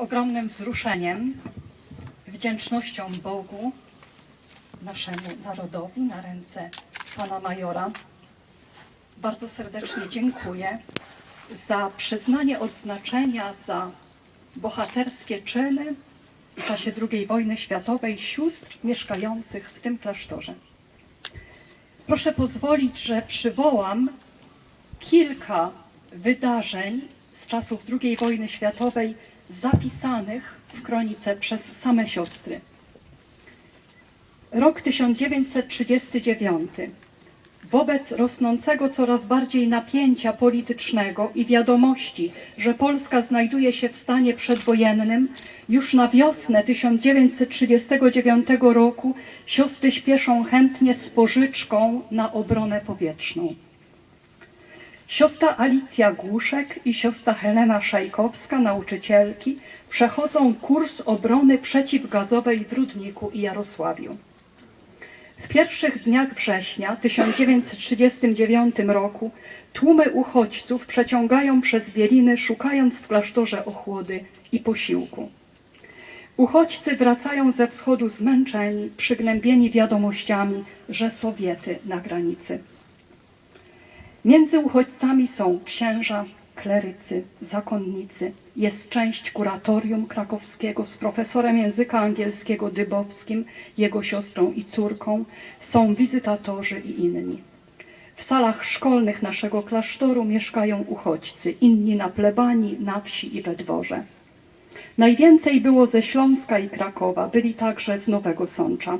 ogromnym wzruszeniem, wdzięcznością Bogu, naszemu narodowi, na ręce pana majora, bardzo serdecznie dziękuję za przyznanie odznaczenia za bohaterskie czyny w czasie II wojny światowej sióstr mieszkających w tym klasztorze. Proszę pozwolić, że przywołam kilka wydarzeń z czasów II wojny światowej zapisanych w kronice przez same siostry. Rok 1939. Wobec rosnącego coraz bardziej napięcia politycznego i wiadomości, że Polska znajduje się w stanie przedwojennym, już na wiosnę 1939 roku siostry śpieszą chętnie z pożyczką na obronę powietrzną. Siostra Alicja Głuszek i siostra Helena Szajkowska, nauczycielki, przechodzą kurs obrony przeciwgazowej w Rudniku i Jarosławiu. W pierwszych dniach września 1939 roku tłumy uchodźców przeciągają przez Bieliny, szukając w klasztorze ochłody i posiłku. Uchodźcy wracają ze wschodu zmęczeni, przygnębieni wiadomościami, że Sowiety na granicy. Między uchodźcami są księża, klerycy, zakonnicy. Jest część kuratorium krakowskiego z profesorem języka angielskiego Dybowskim, jego siostrą i córką. Są wizytatorzy i inni. W salach szkolnych naszego klasztoru mieszkają uchodźcy, inni na plebanii, na wsi i we dworze. Najwięcej było ze Śląska i Krakowa, byli także z Nowego Sącza.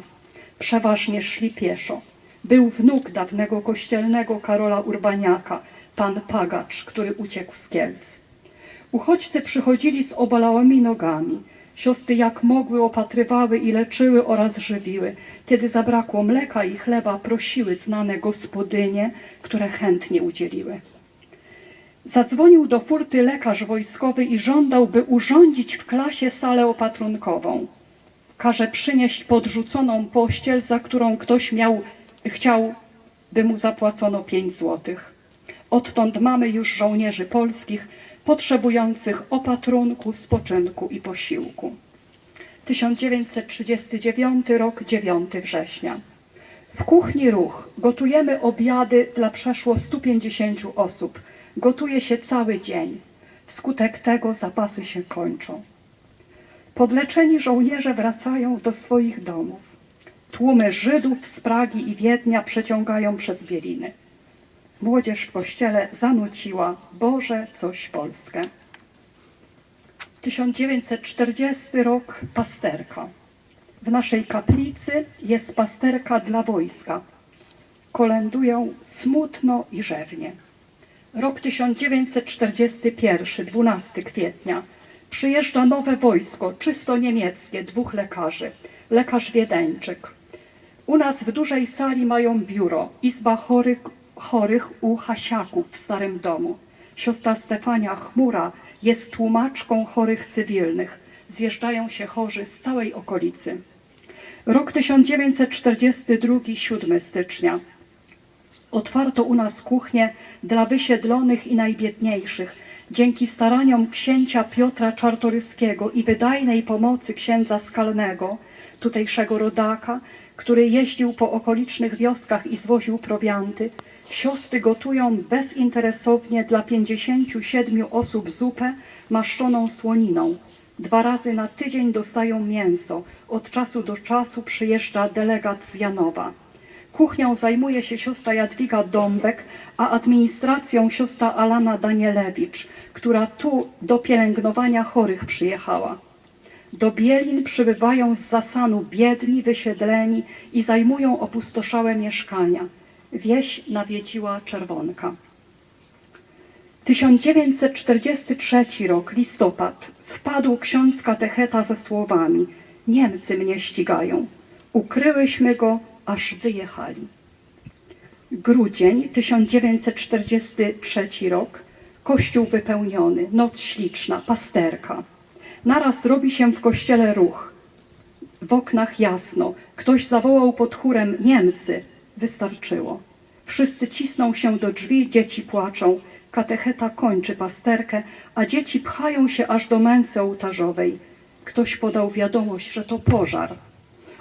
Przeważnie szli pieszo. Był wnuk dawnego kościelnego Karola Urbaniaka, pan Pagacz, który uciekł z Kielc. Uchodźcy przychodzili z obalałymi nogami. Siostry jak mogły opatrywały i leczyły oraz żywiły. Kiedy zabrakło mleka i chleba, prosiły znane gospodynie, które chętnie udzieliły. Zadzwonił do furty lekarz wojskowy i żądał, by urządzić w klasie salę opatrunkową. Każe przynieść podrzuconą pościel, za którą ktoś miał, chciał, by mu zapłacono pięć złotych. Odtąd mamy już żołnierzy polskich potrzebujących opatrunku, spoczynku i posiłku. 1939 rok, 9 września. W kuchni ruch gotujemy obiady dla przeszło 150 osób. Gotuje się cały dzień. Wskutek tego zapasy się kończą. Podleczeni żołnierze wracają do swoich domów. Tłumy Żydów z Pragi i Wiednia przeciągają przez Bieliny. Młodzież w kościele zanuciła Boże coś Polskę. 1940 rok pasterka. W naszej kaplicy jest pasterka dla wojska. Kolędują smutno i rzewnie. Rok 1941, 12 kwietnia. Przyjeżdża nowe wojsko, czysto niemieckie, dwóch lekarzy. Lekarz Wiedeńczyk. U nas w dużej sali mają biuro, izba chorych, chorych u Hasiaków w Starym Domu. Siostra Stefania Chmura jest tłumaczką chorych cywilnych. Zjeżdżają się chorzy z całej okolicy. Rok 1942, 7 stycznia. Otwarto u nas kuchnię dla wysiedlonych i najbiedniejszych. Dzięki staraniom księcia Piotra Czartoryskiego i wydajnej pomocy księdza Skalnego, tutejszego rodaka, który jeździł po okolicznych wioskach i zwoził prowianty, siostry gotują bezinteresownie dla 57 osób zupę maszczoną słoniną. Dwa razy na tydzień dostają mięso. Od czasu do czasu przyjeżdża delegat z Janowa. Kuchnią zajmuje się siostra Jadwiga Dąbek, a administracją siostra Alana Danielewicz, która tu do pielęgnowania chorych przyjechała. Do Bielin przybywają z zasanu biedni, wysiedleni i zajmują opustoszałe mieszkania. Wieś nawiedziła czerwonka. 1943 rok, listopad. Wpadł ksiądz katecheta ze słowami Niemcy mnie ścigają. Ukryłyśmy go, aż wyjechali. Grudzień 1943 rok. Kościół wypełniony, noc śliczna, pasterka. Naraz robi się w kościele ruch. W oknach jasno. Ktoś zawołał pod chórem Niemcy. Wystarczyło. Wszyscy cisną się do drzwi, dzieci płaczą. Katecheta kończy pasterkę, a dzieci pchają się aż do męsy ołtarzowej. Ktoś podał wiadomość, że to pożar.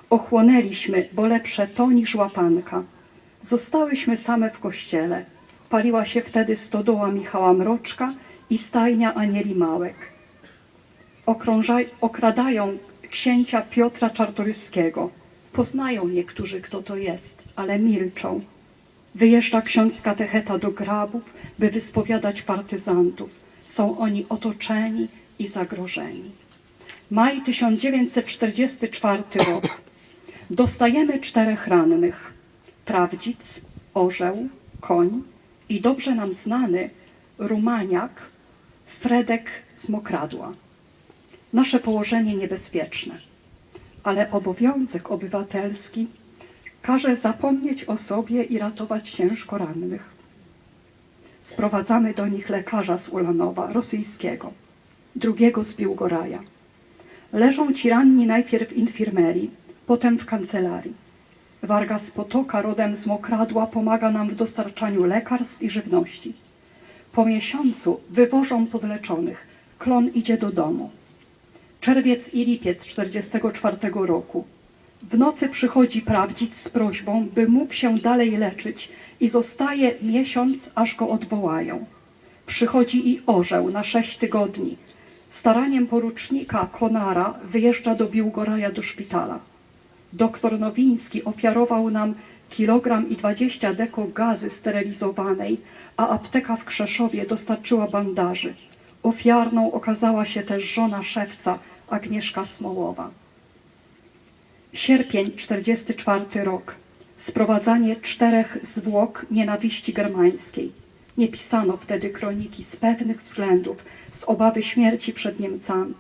Ochłonęliśmy, bo lepsze to niż łapanka. Zostałyśmy same w kościele. Paliła się wtedy stodoła Michała Mroczka i stajnia Anieli Małek. Okradają księcia Piotra Czartoryskiego. Poznają niektórzy, kto to jest, ale milczą. Wyjeżdża ksiądz katecheta do grabów, by wyspowiadać partyzantów. Są oni otoczeni i zagrożeni. Maj 1944 rok. Dostajemy czterech rannych. Prawdzic, orzeł, koń i dobrze nam znany Rumaniak Fredek z Mokradła. Nasze położenie niebezpieczne, ale obowiązek obywatelski każe zapomnieć o sobie i ratować ciężko rannych. Sprowadzamy do nich lekarza z Ulanowa, rosyjskiego, drugiego z Biłgoraja. Leżą ci ranni najpierw w infirmerii, potem w kancelarii. Warga z Potoka, rodem z Mokradła, pomaga nam w dostarczaniu lekarstw i żywności. Po miesiącu wywożą podleczonych. Klon idzie do domu. Czerwiec i lipiec 44 roku. W nocy przychodzi prawdzic z prośbą, by mógł się dalej leczyć i zostaje miesiąc, aż go odwołają. Przychodzi i orzeł na sześć tygodni. Staraniem porucznika Konara wyjeżdża do Biłgoraja do szpitala. Doktor Nowiński ofiarował nam kilogram i 20 deko gazy sterylizowanej, a apteka w Krzeszowie dostarczyła bandaży. Ofiarną okazała się też żona szewca Agnieszka Smołowa. Sierpień 44 rok. Sprowadzanie czterech zwłok nienawiści germańskiej. Nie pisano wtedy kroniki z pewnych względów, z obawy śmierci przed Niemcami.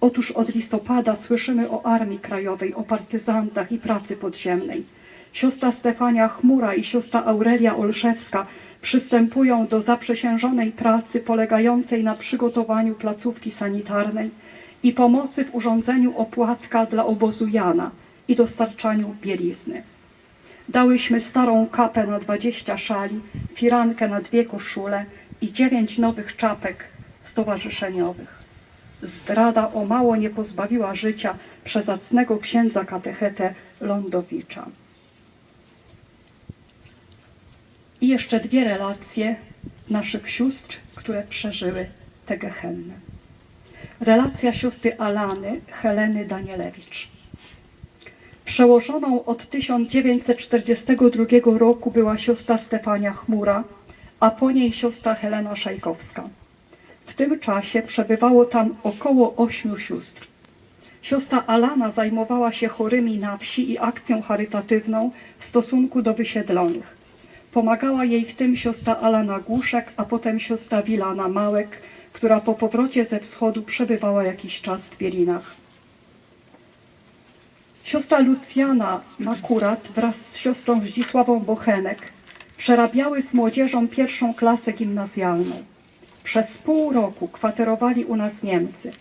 Otóż od listopada słyszymy o Armii Krajowej, o partyzantach i pracy podziemnej. Siostra Stefania Chmura i siostra Aurelia Olszewska przystępują do zaprzysiężonej pracy polegającej na przygotowaniu placówki sanitarnej i pomocy w urządzeniu opłatka dla obozu Jana i dostarczaniu bielizny. Dałyśmy starą kapę na 20 szali, firankę na dwie koszule i dziewięć nowych czapek stowarzyszeniowych. Zdrada o mało nie pozbawiła życia przezacnego księdza katechetę Lądowicza. I jeszcze dwie relacje naszych sióstr, które przeżyły tę gehennę. Relacja siostry Alany Heleny Danielewicz. Przełożoną od 1942 roku była siostra Stefania Chmura, a po niej siostra Helena Szajkowska. W tym czasie przebywało tam około ośmiu sióstr. Siostra Alana zajmowała się chorymi na wsi i akcją charytatywną w stosunku do wysiedlonych. Pomagała jej w tym siostra Alana Głuszek, a potem siostra Wilana Małek, która po powrocie ze wschodu przebywała jakiś czas w Bielinach. Siostra Lucjana Makurat wraz z siostrą Zdzisławą Bochenek przerabiały z młodzieżą pierwszą klasę gimnazjalną. Przez pół roku kwaterowali u nas Niemcy.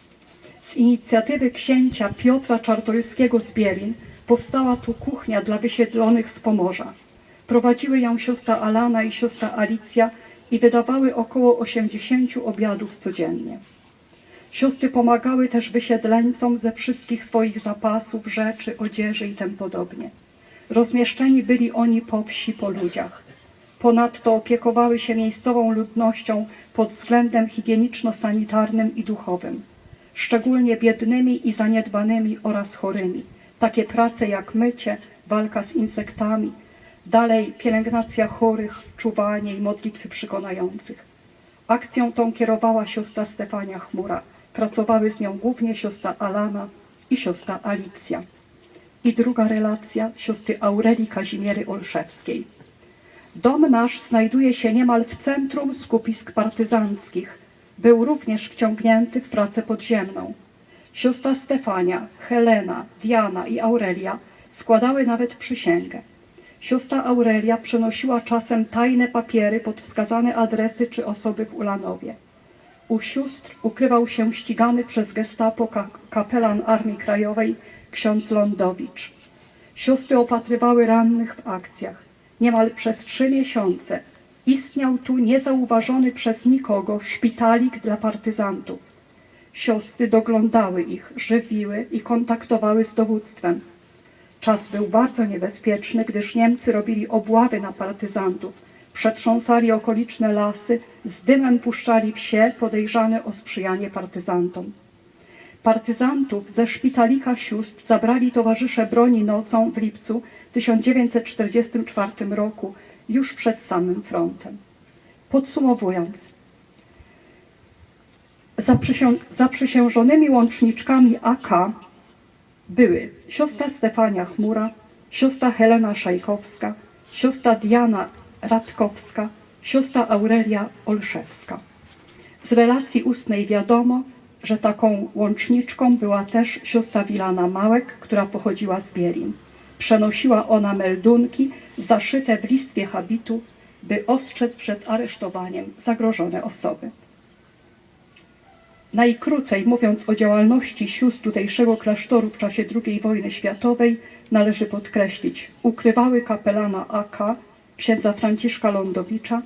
Z inicjatywy księcia Piotra Czartoryskiego z Bielin powstała tu kuchnia dla wysiedlonych z Pomorza. Prowadziły ją siostra Alana i siostra Alicja i wydawały około 80 obiadów codziennie. Siostry pomagały też wysiedleńcom ze wszystkich swoich zapasów, rzeczy, odzieży i tym podobnie. Rozmieszczeni byli oni po wsi, po ludziach. Ponadto opiekowały się miejscową ludnością pod względem higieniczno-sanitarnym i duchowym, szczególnie biednymi i zaniedbanymi oraz chorymi. Takie prace jak mycie, walka z insektami, dalej pielęgnacja chorych, czuwanie i modlitwy przekonających. Akcją tą kierowała siostra Stefania Chmura. Pracowały z nią głównie siostra Alana i siostra Alicja. I druga relacja siostry Aurelii Kazimiery Olszewskiej. Dom nasz znajduje się niemal w centrum skupisk partyzanckich. Był również wciągnięty w pracę podziemną. Siostra Stefania, Helena, Diana i Aurelia składały nawet przysięgę. Siostra Aurelia przenosiła czasem tajne papiery pod wskazane adresy czy osoby w Ulanowie. U sióstr ukrywał się ścigany przez gestapo ka- kapelan Armii Krajowej ksiądz Lądowicz. Siostry opatrywały rannych w akcjach. Niemal przez trzy miesiące Istniał tu niezauważony przez nikogo szpitalik dla partyzantów. Siostry doglądały ich, żywiły i kontaktowały z dowództwem. Czas był bardzo niebezpieczny, gdyż Niemcy robili obławy na partyzantów, przetrząsali okoliczne lasy, z dymem puszczali wsie podejrzane o sprzyjanie partyzantom. Partyzantów ze szpitalika sióstr zabrali towarzysze broni nocą w lipcu 1944 roku, już przed samym frontem. Podsumowując, zaprzysią- zaprzysiężonymi łączniczkami AK były siostra Stefania Chmura, siostra Helena Szajkowska, siostra Diana Radkowska, siostra Aurelia Olszewska. Z relacji ustnej wiadomo, że taką łączniczką była też siostra Wilana Małek, która pochodziła z Bielin. Przenosiła ona meldunki zaszyte w listwie habitu, by ostrzec przed aresztowaniem zagrożone osoby. Najkrócej mówiąc o działalności sióstr tutejszego klasztoru w czasie II wojny światowej, należy podkreślić, ukrywały kapelana AK, księdza Franciszka Lądowicza,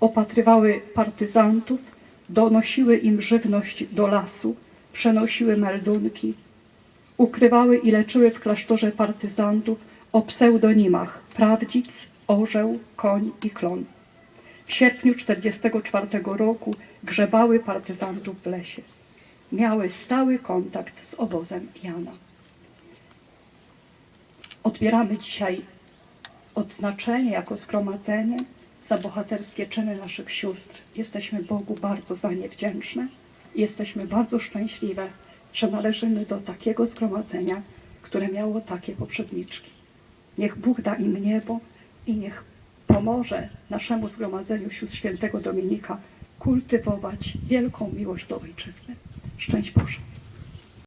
opatrywały partyzantów, donosiły im żywność do lasu, przenosiły meldunki, ukrywały i leczyły w klasztorze partyzantów o pseudonimach Prawdzic, Orzeł, Koń i Klon. W sierpniu 1944 roku grzebały partyzantów w lesie. Miały stały kontakt z obozem Jana. Odbieramy dzisiaj odznaczenie jako zgromadzenie za bohaterskie czyny naszych sióstr. Jesteśmy Bogu bardzo za nie wdzięczne jesteśmy bardzo szczęśliwe, że należymy do takiego zgromadzenia, które miało takie poprzedniczki. Niech Bóg da im niebo i niech pomoże naszemu zgromadzeniu sióstr świętego Dominika kultywować wielką miłość do ojczyzny. Szczęść Boże.